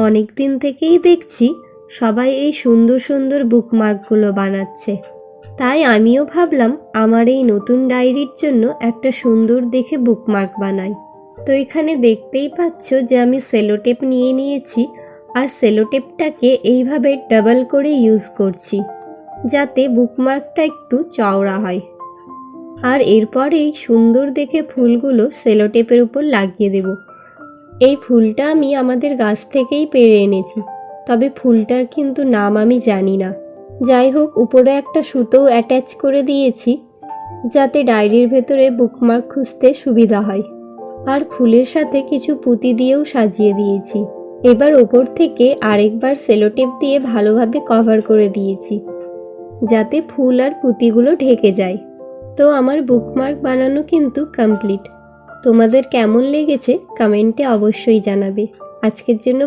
অনেক দিন থেকেই দেখছি সবাই এই সুন্দর সুন্দর বুকমার্কগুলো বানাচ্ছে। তাই আমিও ভাবলাম আমার এই নতুন ডায়েরির জন্য একটা সুন্দর দেখে বুকমার্ক বানাই। তো এখানে দেখতেই পাচ্ছ যে আমি সেলোটেপ নিয়ে নিয়েছি আর সেলোটেপটাকে এইভাবে ডাবল করে ইউজ করছি, যাতে বুকমার্কটা একটু চওড়া হয়। আর এরপরেই সুন্দর দেখে ফুলগুলো সেলোটেপের উপর লাগিয়ে দেব। এই ফুলটা আমি আমাদের গাছ থেকেই পেরে এনেছি। তবে ফুলটার কিন্তু নাম আমি জানি না। যাই হোক, উপরে একটা সুতো অ্যাটাচ করে দিয়েছি, যাতে ডায়েরির ভেতরে বুকমার্ক খুঁজতে সুবিধা হয়। আর ফুলের সাথে কিছু পুঁতি দিয়েও সাজিয়ে দিয়েছি। এবার ওপর থেকে আরেকবার সেলোটেপ দিয়ে ভালোভাবে কভার করে দিয়েছি, যাতে ফুল আর পুঁতিগুলো ঢেকে যায়। তো আমার বুকমার্ক বানানো কিন্তু কমপ্লিট তোমাদের কেমন লেগেছে কমেন্টে অবশ্যই জানাবে। আজকের জন্য